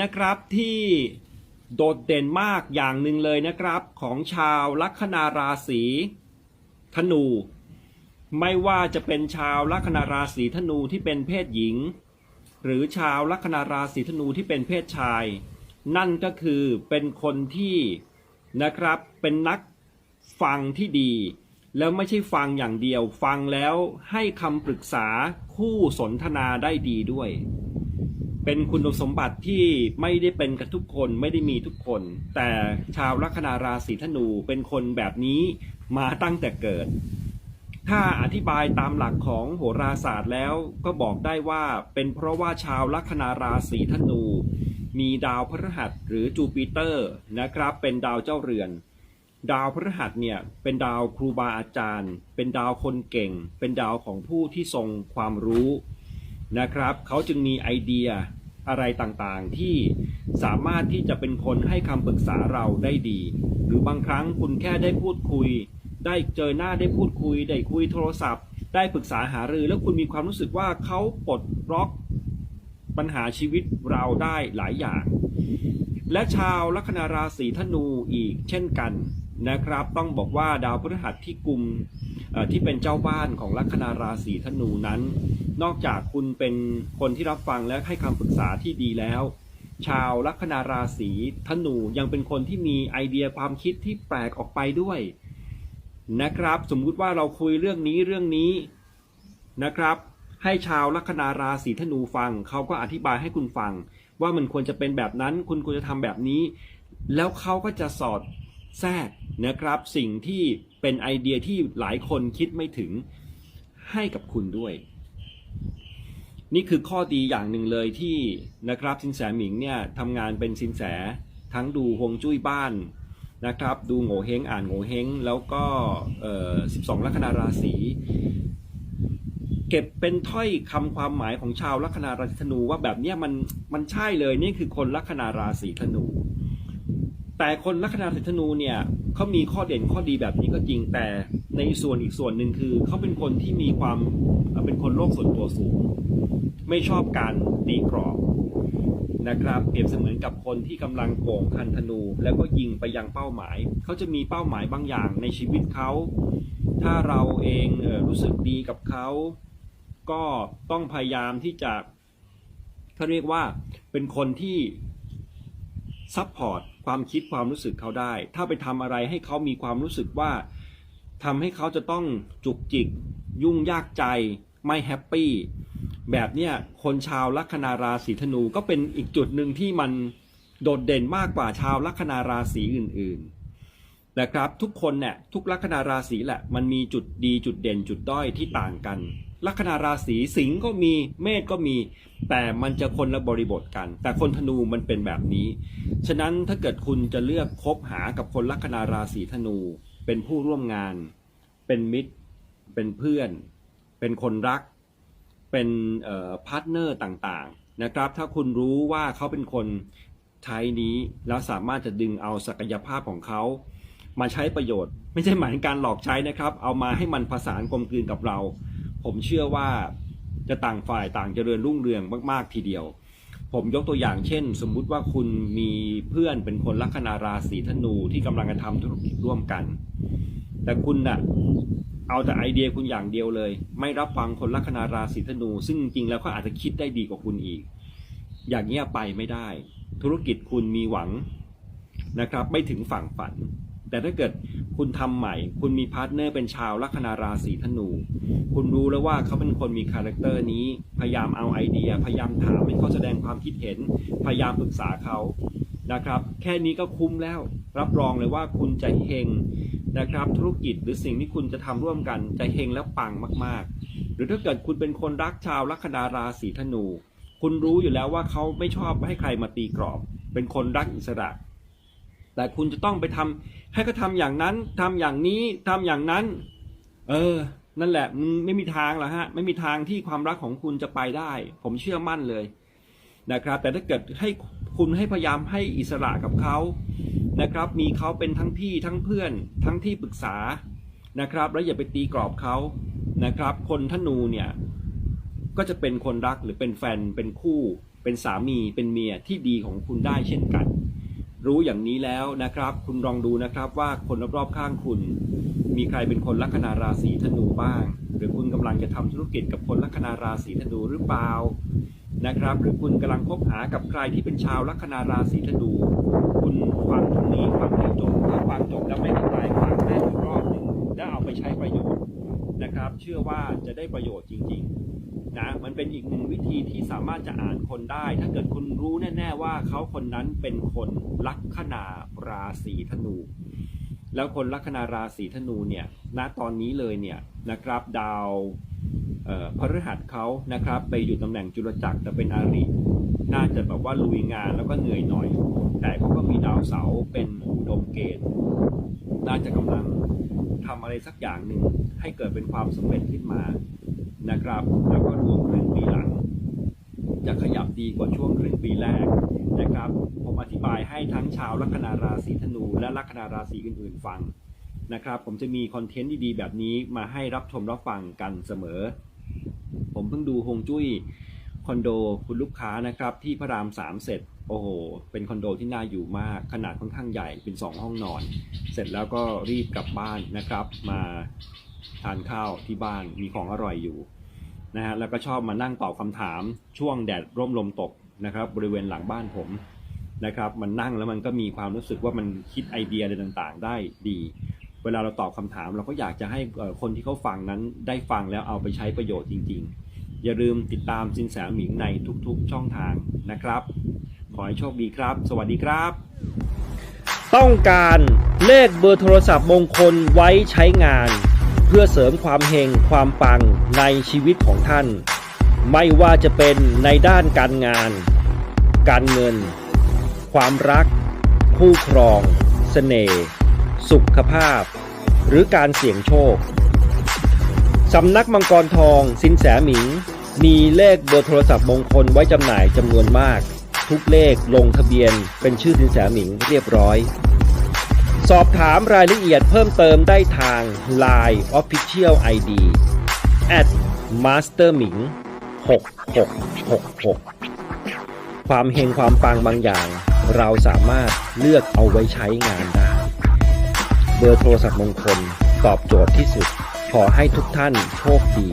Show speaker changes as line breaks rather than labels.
นะครับที่โดดเด่นมากอย่างหนึ่งเลยนะครับ ของชาวลัคนาราศีธนู ไม่ว่าจะเป็นชาวลัคนาราศีธนูที่เป็นเพศหญิง หรือชาวลัคนาราศีธนูที่เป็นเพศชาย นั่นก็คือเป็นคนที่นะครับเป็นนักฟังที่ดี แล้วไม่ใช่ฟังอย่างเดียวฟังแล้วให้คำปรึกษาคู่สนทนาได้ดีด้วย เป็นคุณสมบัติที่ไม่ได้เป็นกับทุกคนไม่ได้มีทุกคน แต่ชาวลัคนาราศีธนูเป็นคนแบบนี้มาตั้งแต่เกิด ถ้าอธิบายตามหลักของโหราศาสตร์แล้วก็บอกได้ว่าเป็นเพราะว่าชาวลัคนาราศีธนู มีดาวพฤหัสหรือจูปิเตอร์นะครับ เป็นดาวเจ้าเรือน ดาวพฤหัสเนี่ยเป็นดาวครูบาอาจารย์ เป็นดาวคนเก่ง เป็นดาวของผู้ที่ทรงความรู้ นะครับเขาจึงมีไอเดียอะไรต่างๆ ที่สามารถที่จะเป็นคนให้คำปรึกษาเราได้ดี หรือบางครั้งคุณแค่ได้พูดคุย ได้เจอหน้าได้พูดคุย ได้คุยโทรศัพท์ ได้ปรึกษาหารือแล้วคุณมีความรู้สึกว่าเขาปลดล็อกปัญหาชีวิตเราได้หลายอย่าง และชาวลัคนาราศีธนูอีกเช่นกัน นะครับ ต้องบอกว่าดาวพฤหัสที่กุมเอ่อที่เป็นเจ้าบ้านของลัคนาราศีธนูนั้น นอกจากคุณเป็นคนที่รับฟังและให้คำปรึกษาที่ดีแล้ว ชาวลัคนาราศีธนูยังเป็นคนที่มีไอเดียความคิดที่แปลกออกไปด้วย นะครับ สมมุติว่าเราคุยเรื่องนี้เรื่องนี้นะครับ ให้ชาวลัคนาราศีธนูฟังเขาก็อธิบายให้คุณฟัง ว่ามันควรจะเป็นแบบนั้น คุณควรจะทำแบบนี้ แล้วเขาก็จะสอด แทรกนะครับ สิ่งที่เป็นไอเดียที่หลายคนคิดไม่ถึงให้กับคุณด้วย นี่คือข้อดีอย่างหนึ่งเลยที่นะครับสินแสหมิงเนี่ยทำงานเป็นสินแสทั้งดูฮวงจุ้ยบ้านนะครับดูโง่เฮงอ่านโง่เฮงแล้วก็เอ่อ12ลัคนาราศีเก็บเป็นถ้อยคำความหมายของชาวลัคนาราศีธนูว่าแบบเนี้ยมันมันใช่เลยนี่คือคนลัคนาราศีธนู แต่คนลัคนาราศีธนูเนี่ยเขามีข้อเด่นข้อดีแบบนี้ก็จริงแต่ในส่วนอีกส่วนหนึ่งคือเขาเป็นคนที่มีความเป็นคนโลกส่วนตัวสูง ไม่ชอบการตีกรอบนะครับเปรียบเสมือนกับคนที่กำลังโก่งคันธนู แล้วก็ยิงไปยังเป้าหมาย เขาจะมีเป้าหมายบางอย่างในชีวิตเขา ถ้าเราเองเออรู้สึกดีกับเขา ก็ต้องพยายามที่จะเขาเรียกว่าเป็นคนที่ ซัพพอร์ตความคิดความรู้สึกเขาได้ ถ้าไปทำอะไรให้เขามีความรู้สึกว่าทำให้เขาจะต้องจุกจิก ยุ่งยากใจไม่แฮปปี้แบบเนี้ยคนชาวลัคนาราศีธนูก็เป็นอีกจุดหนึ่งที่มันโดดเด่นมากกว่าชาวลัคนาราศีอื่นๆนะครับทุกคนเนี่ยทุกลัคนาราศีแหละมันมีจุดดีจุดเด่นจุดด้อยที่ต่างกัน ลัคนาราศีสิงห์ก็มีเมษก็มี แต่มันจะคนละบริบทกัน แต่คนธนูมันเป็นแบบนี้ ฉะนั้นถ้าเกิดคุณจะเลือกคบหากับคนลัคนาราศีธนู เป็นผู้ร่วมงาน เป็นมิตร เป็นเพื่อน เป็นคนรัก เป็นพาร์ทเนอร์ต่างๆนะครับ ถ้าคุณรู้ว่าเขาเป็นคนใช้นี้แล้วสามารถจะดึงเอาศักยภาพของเขามาใช้ประโยชน์ ไม่ใช่หมายถึงการหลอกใช้นะครับ เอามาให้มันผสานกลมกลืนกับเรา ผมเชื่อว่าจะต่างฝ่ายต่างเจริญรุ่งเรืองมาก ๆ ทีเดียว ผมยกตัวอย่างเช่น สมมุติว่าคุณมีเพื่อนเป็นคนลัคนาราศีธนูที่กำลังจะทำธุรกิจร่วมกัน แต่คุณน่ะเอาแต่ไอเดียคุณอย่างเดียวเลย ไม่รับฟังคนลัคนาราศีธนู ซึ่งจริงแล้วเขาอาจจะคิดได้ดีกว่าคุณอีก อย่างเงี้ยไปไม่ได้ ธุรกิจคุณมีหวังนะครับ ไม่ถึงฝั่งฝัน แต่ถ้าเกิดคุณทำใหม่ คุณมีพาร์ทเนอร์เป็นชาวลัคนาราศีธนู คุณรู้แล้วว่าเขาเป็นคนมีคาแรคเตอร์นี้ พยายามเอาไอเดีย พยายามถามให้เขาแสดงความคิดเห็น พยายามปรึกษาเขานะครับ แค่นี้ก็คุ้มแล้ว รับรองเลยว่าคุณจะเฮงนะครับ ธุรกิจหรือสิ่งที่คุณจะทำร่วมกันจะเฮงและปังมากๆ หรือถ้าเกิดคุณเป็นคนรักชาวลัคนาราศีธนู คุณรู้อยู่แล้วว่าเขาไม่ชอบให้ใครมาตีกรอบ เป็นคนรักอิสระ แต่คุณจะต้องไปทำให้เขาทำอย่างนั้นทำอย่างนี้ทำอย่างนั้น เออ นั่นแหละมันไม่มีทางหรอกฮะ ไม่มีทางที่ความรักของคุณจะไปได้ ผมเชื่อมั่นเลยนะครับ แต่ถ้าเกิดให้คุณให้พยายามให้อิสระกับเขานะครับ มีเขาเป็นทั้งพี่ทั้งเพื่อน ทั้งที่ปรึกษานะครับ แล้วอย่าไปตีกรอบเขานะครับ คนธนูเนี่ยก็จะเป็นคนรักหรือเป็นแฟนเป็นคู่ เป็นสามีเป็นเมียที่ดีของคุณได้เช่นกัน รู้อย่างนี้แล้วนะครับ คุณลองดูนะครับว่าคนรอบๆข้างคุณ มีใครเป็นคนลัคนาราศีธนูบ้าง หรือคุณกำลังจะทำธุรกิจกับคนลัคนาราศีธนูหรือเปล่านะครับ หรือคุณกำลังคบหากับใครที่เป็นชาวลัคนาราศีธนูคุณฟังตรงนี้ฟังให้จบถ้าฟังจบแล้วไม่เข้าใจฟังได้อีกรอบหนึ่งแล้วเอาไปใช้ประโยชน์นะครับ เชื่อว่าจะได้ประโยชน์จริง ๆ นะมันเป็นอีกหนึ่งวิธีที่สามารถจะอ่านคนได้ ถ้าเกิดคุณรู้แน่ๆว่าเขาคนนั้นเป็นคนลัคนาราศีธนู แล้วคนลัคนาราศีธนูเนี่ยณตอนนี้เลยเนี่ยนะครับดาวพฤหัสเขานะครับ ไปอยู่ตำแหน่งจุลจักรแต่เป็นอาริน่าจะแบบว่าลุยงานแล้วก็เหนื่อยหน่อย แต่เขาก็มีดาวเสาร์เป็นอุดมเกณฑ์น่าจะกำลังทำอะไรสักอย่างหนึ่งให้เกิดเป็นความสำเร็จขึ้นมา นะครับ แล้วก็ดวงครึ่งปีหลัง จะขยับดีกว่าช่วงครึ่งปีแรกนะครับ ผมอธิบายให้ทั้งชาวลัคนาราศีธนู และลัคนาราศีอื่นๆฟังนะครับ ผมจะมีคอนเทนต์ดีๆ แบบนี้มาให้รับชมรับฟังกันเสมอ ผมเพิ่งดูฮงจุ้ยคอนโดคุณลูกค้านะครับ ที่พระรามสามเสร็จโอ้โห เป็นคอนโดที่น่าอยู่มาก ขนาดค่อนข้างใหญ่ เป็นสองห้องนอน เสร็จแล้วก็รีบกลับบ้านนะครับ มา ทานข้าวที่บ้านมีของอร่อยอยู่นะฮะแล้วก็ชอบมานั่งตอบคำถามช่วงแดดร่มลมตกนะครับบริเวณหลังบ้านผมนะครับมันนั่งแล้วมันก็มีความรู้สึกว่ามันคิดไอเดียอะไรต่างๆ ได้ดี เวลาเราตอบคำถาม เราก็อยากจะให้คนที่เขาฟังนั้นได้ฟังแล้วเอาไปใช้ประโยชน์จริง ๆ อย่าลืมติดตามสินแสหมิงในทุกๆช่องทางนะครับ ขอให้โชคดีครับ สวัสดีครับ ต้องการเลขเบอร์โทรศัพท์มงคลไว้ใช้งาน พื่อเสริมความเฮงความปังในชีวิตของท่าน ไม่ว่าจะเป็นในด้านการงาน การเงิน ความรัก คู่ครองเสน่ห์สุขภาพ หรือการเสี่ยงโชคสำนักมังกรทองสินแสหมิง มีเลขเบอร์โทรศัพท์มงคลไว้จำหน่ายจำนวนมาก ทุกเลขลงทะเบียนเป็นชื่อสินแสหมิงเรียบร้อย สอบถามรายละเอียดเพิ่มเติมได้ทาง Line Official ID at masterming 6666 ความเฮงความปังบางอย่าง เราสามารถเลือกเอาไว้ใช้งานได้ เบอร์โทรศัพท์มงคลตอบโจทย์ที่สุด ขอให้ทุกท่านโชคดี